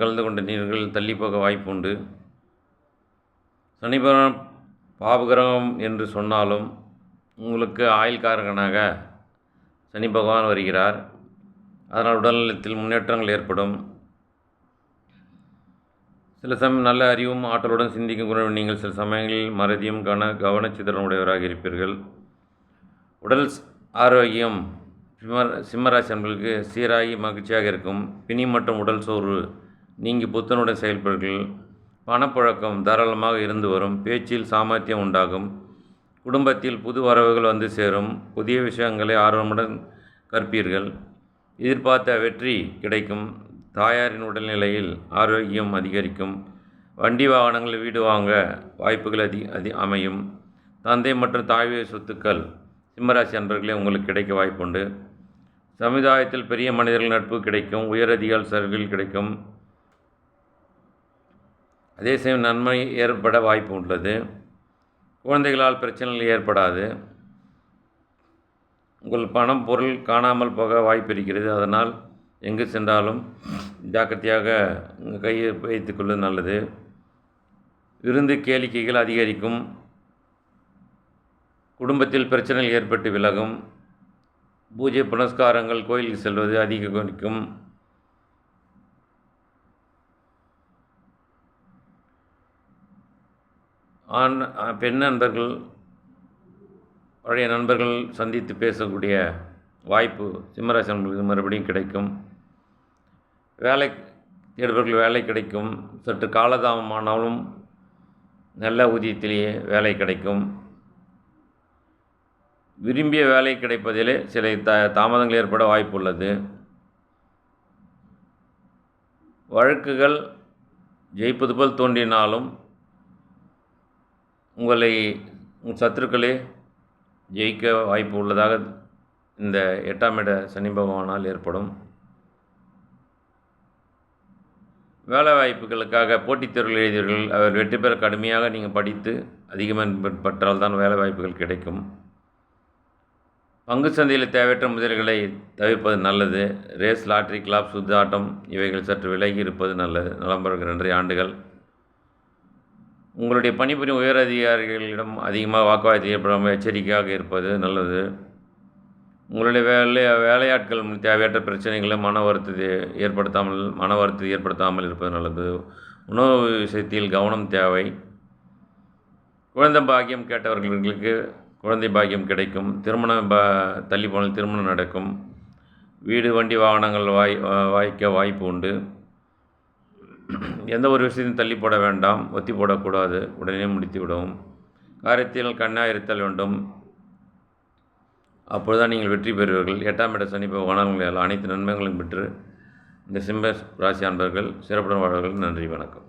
கலந்து கொண்ட நீர்கள் தள்ளிப்போக வாய்ப்புண்டு. வாய்ப்பு பாபகிரகம் என்று சொன்னாலும் உங்களுக்கு ஆயுள்காரகனாக சனி பகவான் வருகிறார். அதனால் உடல்நலத்தில் முன்னேற்றங்கள் ஏற்படும். சில சமயம் நல்ல அறிவும் ஆற்றலுடன் சிந்திக்கும் குணம் நீங்கள் சில சமயங்களில் மறதியும் கன கவனச்சிதறன் உடையவராக இருப்பீர்கள். உடல் ஆரோக்கியம் சிம்ம சிம்மராசி அன்பர்களுக்கு சீராகி மகிழ்ச்சியாக இருக்கும். பிணி மற்றும் உடல் சோர்வு நீங்கி புத்தனுடன் செயல்படுங்கள். பணப்புழக்கம் தாராளமாக இருந்து வரும். பேச்சில் சாமர்த்தியம் உண்டாகும். குடும்பத்தில் புது வரவுகள் வந்து சேரும். புதிய விஷயங்களை ஆர்வமுடன் கற்பீர்கள். எதிர்பார்த்த வெற்றி கிடைக்கும். தாயாரின் உடல்நிலையில் ஆரோக்கியம் அதிகரிக்கும். வண்டி வாகனங்கள் வீடு வாங்க வாய்ப்புகள் அதி அதி அமையும். தந்தை மற்றும் தாய்வழி சொத்துக்கள் சிம்மராசி அன்பர்களே உங்களுக்கு கிடைக்க வாய்ப்புண்டு. சமுதாயத்தில் பெரிய மனிதர்கள் நட்பு கிடைக்கும். உயரதிகார சர்வில் கிடைக்கும். அதே சமயம் நன்மை ஏற்பட வாய்ப்பு உள்ளது. குழந்தைகளால் பிரச்சனைகள் ஏற்படாது. உங்கள் பணம் பொருள் காணாமல் போக வாய்ப்பு இருக்கிறது. அதனால் எங்கு சென்றாலும் ஜாக்கிரதையாக உங்கள் கையை வைத்துக்கொள்வது நல்லது. விருந்து கேளிக்கைகள் அதிகரிக்கும். குடும்பத்தில் பிரச்சனைகள் ஏற்பட்டு விலகும். பூஜை புனஸ்காரங்கள் கோயிலுக்கு செல்வது அதிகரிக்கும். ஆண் பெண் நண்பர்கள் பழைய நண்பர்கள் சந்தித்து பேசக்கூடிய வாய்ப்பு சிம்மராசி மறுபடியும் கிடைக்கும். வேலை தேடுபவர்கள் வேலை கிடைக்கும். சற்று காலதாமமானாலும் நல்ல ஊதியத்திலேயே வேலை கிடைக்கும். விரும்பிய வேலை கிடைப்பதிலே சில த தாமதங்கள் ஏற்பட வாய்ப்பு உள்ளது. வழக்குகள் ஜெயிப்பது போல் தோன்றினாலும் உங்களை உங்கள் சத்துருக்களே ஜெயிக்க வாய்ப்பு உள்ளதாக இந்த எட்டாம் இட சனி பகவானால் ஏற்படும். வேலை வாய்ப்புகளுக்காக போட்டித் தேர்வுகள் எழுதியவர்கள் அவர் வெற்றி பெற கடுமையாக நீங்கள் படித்து அதிகமாக பெற்றால் தான் வேலை வாய்ப்புகள் கிடைக்கும். பங்கு சந்தையில் தேவையற்ற முதல்களை தவிர்ப்பது நல்லது. ரேஸ் லாட்ரி கிளாப் சுத்தாட்டம் இவைகள் சற்று விலகி இருப்பது நல்லது. நலம் பெறுகிற ஆண்டுகள். உங்களுடைய பணிபுரியும் உயர் அதிகாரிகளிடம் அதிகமாக வாக்குவாதம் ஏற்படாமல் எச்சரிக்கையாக இருப்பது நல்லது. உங்களுடைய வேலை வேலையாட்கள் தேவையற்ற பிரச்சனைகளை மன வருத்தத்தை ஏற்படுத்தாமல் மன வருத்தத்தை ஏற்படுத்தாமல் இருப்பது நல்லது. உணவு விஷயத்தில் கவனம் தேவை. குழந்தை பாக்கியம் கேட்டவர்களுக்கு குழந்தை பாக்கியம் கிடைக்கும். திருமணம் ப தள்ளி போனால் திருமணம் நடக்கும். வீடு வண்டி வாகனங்கள் வாய் வாய்க்க வாய்ப்பு உண்டு. எந்த ஒரு விஷயத்தையும் தள்ளி போட வேண்டாம் ஒத்தி போடக்கூடாது உடனே முடித்து விடவும் காரியத்தில் கண்ணாக இருத்தல் வேண்டும். அப்பொழுதுதான் நீங்கள் வெற்றி பெறுவீர்கள். எட்டாம் இட சனி பகவானால் அனைத்து நன்மைகளையும் பெற்று இந்த சிம்ம ராசி அன்பர்கள் சிறப்புடன் வாழ்வர்கள் நன்றி வணக்கம்.